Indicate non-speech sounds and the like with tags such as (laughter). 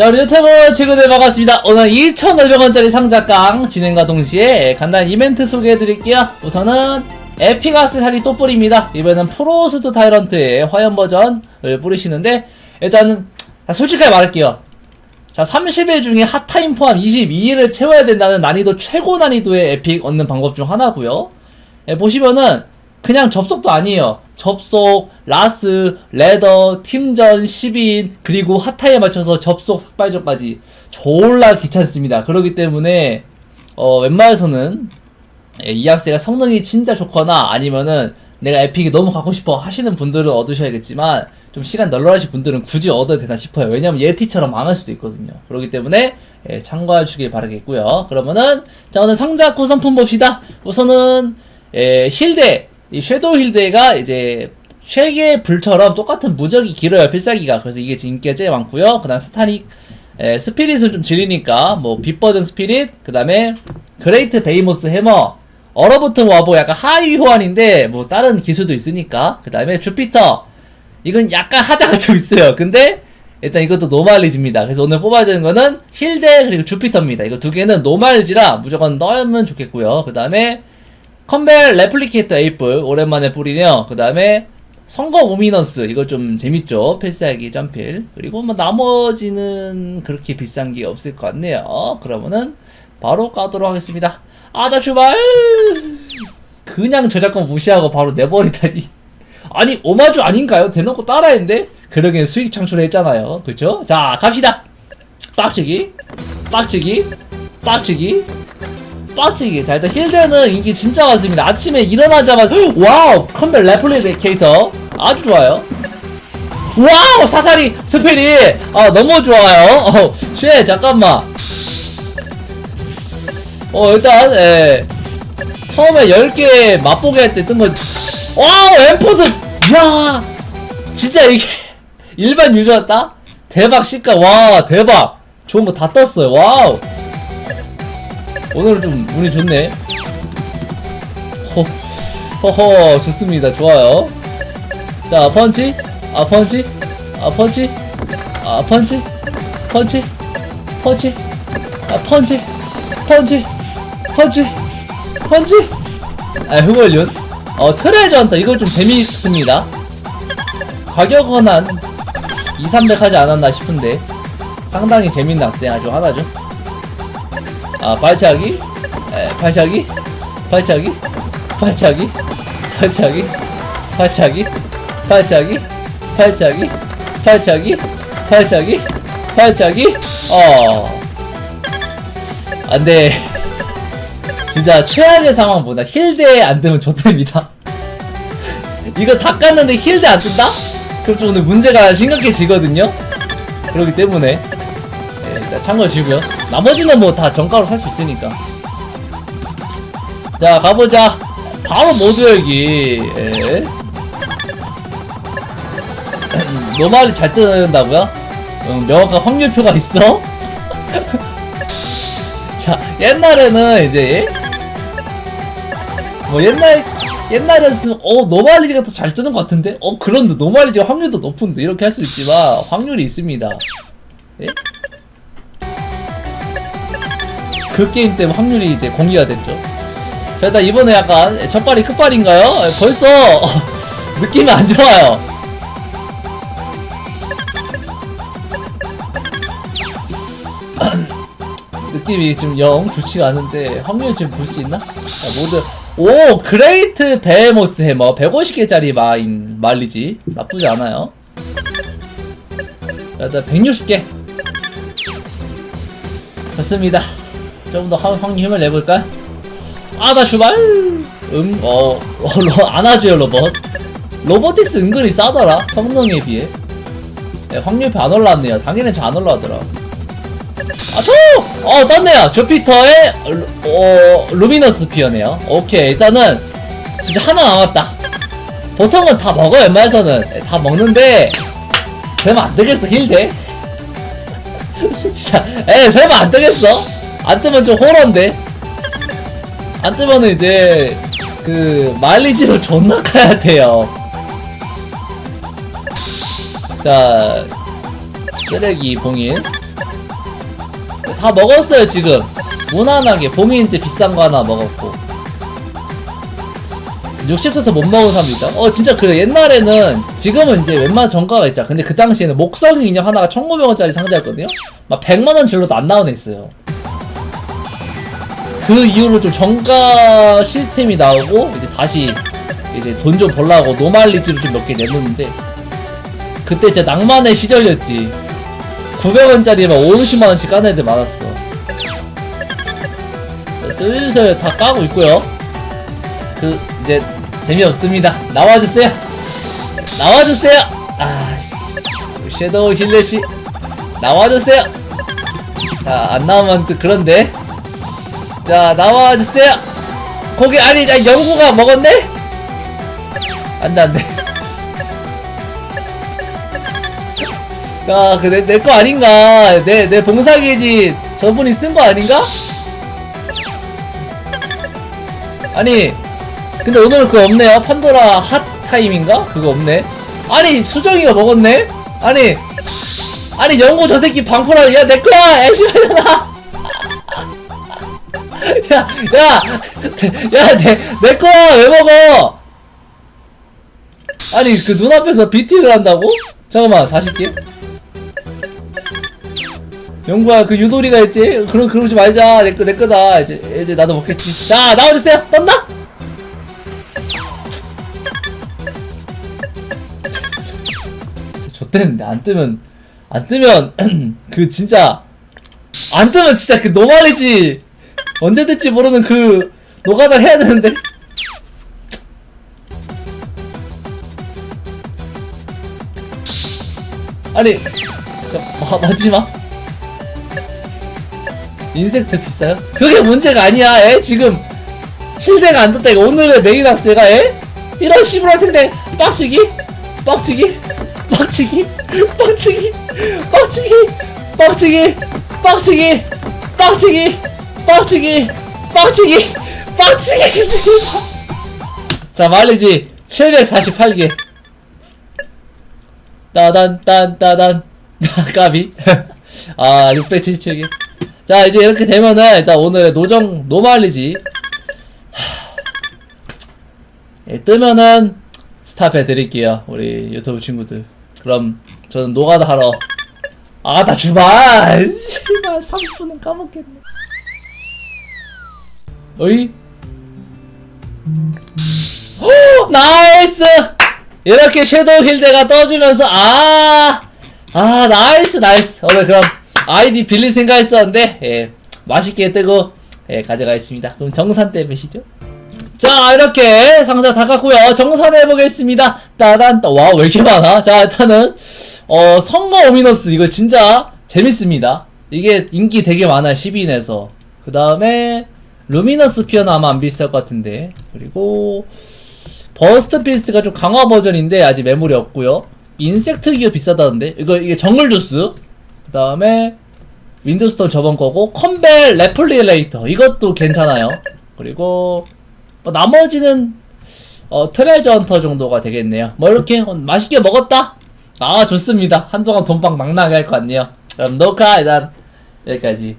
자 우리 유튜브 친구들 반갑습니다. 오늘 2,500원짜리 상자깡 진행과 동시에 간단한 이벤트 소개해드릴게요. 우선은 에피가스 살이 또 뿌립니다. 이번에는 프로스트 타이런트의 화염 버전을 뿌리시는데 일단은 솔직하게 말할게요. 자 30일 중에 핫타임 포함 22일을 채워야 된다는 난이도 최고 난이도의 에픽 얻는 방법 중 하나고요. 예, 보시면은 그냥 접속도 아니에요. 접속, 라스, 레더, 팀전, 10인, 그리고 핫타에 맞춰서 접속, 삭발전까지 졸라 귀찮습니다. 그렇기 때문에 어, 웬만해서는 예, 이 학생가 성능이 진짜 좋거나 아니면은 내가 에픽이 너무 갖고 싶어 하시는 분들은 얻으셔야겠지만 좀 시간 널널하신 분들은 굳이 얻어도 되나 싶어요. 왜냐면 예티처럼 망할 수도 있거든요. 그렇기 때문에 예, 참고해 주길 바라겠고요. 그러면은 자 오늘 상자 구성품 봅시다. 우선은 예, 힐대 이 섀도우 힐대가 이제 쉐의 불처럼 똑같은 무적이 길어요 필살기가. 그래서 이게 인기가 제일 많고요. 그 다음 스타닉 에, 스피릿을 좀 질리니까 뭐 빛버전 스피릿 그 다음에 그레이트 베이모스 해머 얼어붙은 와보 약간 하위 호환인데 뭐 다른 기술도 있으니까. 그 다음에 주피터. 이건 약간 하자가 좀 있어요. 근데 일단 이것도 노말리지입니다. 그래서 오늘 뽑아야 되는 거는 힐대 그리고 주피터입니다. 이거 두 개는 노말지라 무조건 넣으면 좋겠고요. 그 다음에 컴벨 레플리케이터 에이플 오랜만에 뿌리네요. 그 다음에 성검 오미너스 이거 좀 재밌죠. 필살기 점필 그리고 뭐 나머지는 그렇게 비싼 게 없을 것 같네요. 그러면은 바로 까도록 하겠습니다. 아다 출발. 그냥 저작권 무시하고 바로 내버리다니. (laughs) 아니 오마주 아닌가요? 대놓고 따라했는데 그러기엔 수익 창출했잖아요. 그쵸? 자 갑시다. 빡치기, 빡치기, 빡치기. 빡치기. 자, 일단 힐드는 인기 진짜 많습니다. 아침에 일어나자마자, 와우! 컴벨 레플리케이터. 아주 좋아요. 와우! 사사리 스페리! 아, 너무 좋아요. 어, 쉐, 잠깐만. 어, 일단, 예. 처음에 10개 맛보게 할 때뜬 거, 와우! 엠포드! 이야! 진짜 이게, (laughs) 일반 유저였다? 대박 시가, 와, 대박! 좋은 거 다 떴어요. 와우! 오늘은 좀 운이 좋네. 허, 허허, 좋습니다. 좋아요. 자, 펀치. 아, 펀치. 아, 펀치. 아, 펀치. 펀치. 펀치. 아, 펀치. 펀치. 펀치. 펀치. 아, 흑월륜. 어, 트레저 헌터. 이거 좀 재미있습니다. 가격은 한 2, 300 하지 않았나 싶은데. 상당히 재밌는 학생 아주 하나죠. 아 발차기 에, 발차기 발차기 발차기 발차기 발차기 발차기 발차기 발차기 발차기 발차기 어 안돼 진짜 최악의 상황보다 힐드에 안 되면 좋답니다 이거 다 깠는데 힐드 안 뜬다? 그럼 좀 문제가 심각해지거든요 그렇기 때문에 네, 일단 참고해주고요 나머지는 뭐 다 정가로 살 수 있으니까 자 가보자 바로 모두 열기 예. 노말이 잘 뜬다고요? 음, 명확한 확률표가 있어? (laughs) 자 옛날에는 이제 뭐 옛날 옛날에는 어 노말리지가 더 잘 뜨는 것 같은데 어 그런데 노말리지가 확률도 높은데 이렇게 할 수 있지만 확률이 있습니다 예? 그 게임 때문에 확률이 이제 공개가 됐죠. 자, 일단 이번에 약간 첫발이 끝발인가요? 예, 벌써 (laughs) 느낌이 안 좋아요. (clears throat) 느낌이 좀영 좋지가 않은데 확률 좀볼수 있나? 자, 모두 오 그레이트 베모스 해머 150개짜리 마인 말리지 나쁘지 않아요. 자, 일단 160개 좋습니다. 좀더 확률 힘을 내볼까? 아다 출발! 응, 어, 어 로, 안아줘요 로봇. 로보틱스 은근히 싸더라 성능에 비해. 네, 확률표 안 올라왔네요. 당연히 잘 안 올라오더라. 아, 초! 어, 떴네요. 주피터의, 어, 루미너스 피어네요. 오케이. 일단은, 진짜 하나 남았다. 보통은 다 먹어요, 웬만해서는. 네, 다 먹는데, 되면 안 되겠어, 힐대. (laughs) 진짜, 에, 설마 안 되겠어? 안 뜨면 좀 호러인데? 안 뜨면 은 이제, 그, 마일리지로 존나 가야 돼요. 자, 쓰레기 봉인. 다 먹었어요 지금. 무난하게. 봄이인트 비싼 거 하나 먹었고. 60세서 못 먹은 사람도 있다? 어 진짜 그래. 옛날에는 지금은 이제 웬만한 정가가 있잖아. 근데 그 당시에는 목성이 인형 하나가 1900원짜리 상자였거든요? 막 100만원 질러도 안 나오는 애 있어요 그 이후로 좀 정가 시스템이 나오고 이제 다시 이제 돈 좀 벌라고 노말리지로 좀몇 개 내놓는데 그때 진짜 낭만의 시절이었지. 900원짜리 막 5, 60만원씩 까는 애들 많았어. 자, 슬슬 다 까고 있고요. 그 이제 재미없습니다. 나와주세요. 나와주세요. 아 씨. 섀도우 힐렛이 나와주세요. 자 안 나오면 좀 그런데 자 나와주세요 거기 아니 자 영구가 먹었네 안돼 안돼 자, 그, 내, 내거 아닌가? 내, 내 봉사기지 저분이 쓴 거 아닌가? 아니, 근데 오늘은 그거 없네요. 판도라 핫 타임인가? 그거 없네. 아니, 수정이가 먹었네? 아니, 아니, 영구 저 새끼 방풀하 야, 내 거야! 야, 씨발려나! 야, 야! 야, 내, 내 거야! 왜 먹어! 아니, 그 눈앞에서 비팅을 한다고? 잠깐만, 40개? 영구야 그 유도리가 있지 그럼 그러지 말자 내 거 내 거다 이제 이제 나도 먹겠지 자 나와주세요 떴나? 좆대는데 안 뜨면 안 뜨면 (clears throat) 그 진짜 안 뜨면 진짜 그 노말이지 언제 될지 모르는 그 노가다를 해야 되는데 아니 자, 마, 마지막 인섹트 비싸요? 그게 문제가 아니야 에 지금 실대가 안 떴다 이거 오늘의 메인 학세가 에? 이런 시부랄 텐데 빡치기? 빡치기? 빡치기? 빡치기? 빡치기? 빡치기? 빡치기? 빡치기? 빡치기? 빡치기? 빡치기? 자 말리지. 748개. 따단 딴 따단. 까비. (laughs) 아 677개. 자 이제 이렇게 되면은 일단 오늘의 노정 노말리지. 하... 예, 뜨면은 스탑해 드릴게요 우리 유튜브 친구들. 그럼 저는 노가다 하러. 아나 주마 씨발 30분은 까먹겠네 어이? 오 나이스! 이렇게 섀도우 힐드가 떠주면서 아, 아 나이스 나이스. 오늘 그럼 아이디 빌릴 생각했었는데 예, 맛있게 뜨고 예, 가져가겠습니다. 그럼 정산 때 몇이죠? 자 이렇게 상자 다 깠고요. 정산해 보겠습니다. 따단 와왜 이렇게 많아? 자 일단은 어 선거 오미너스. 이거 진짜 재밌습니다. 이게 인기 되게 많아요 12인에서. 그 다음에 루미너스 피어는 아마 안 비쌀 것 같은데 그리고 버스트 피스트가 좀 강화 버전인데 아직 매물이 없고요. 인섹트 기어 비싸다던데 이거 이게 정글 주스. 그 다음에 윈드스톤 저번 거고 컴벨 레플리레이터 이것도 괜찮아요. 그리고 뭐 나머지는 어 트레저 헌터 정도가 되겠네요. 뭐 이렇게 어, 맛있게 먹었다. 아 좋습니다. 한동안 돈방 막 나게 할 것 같네요. 그럼 녹화 일단 여기까지.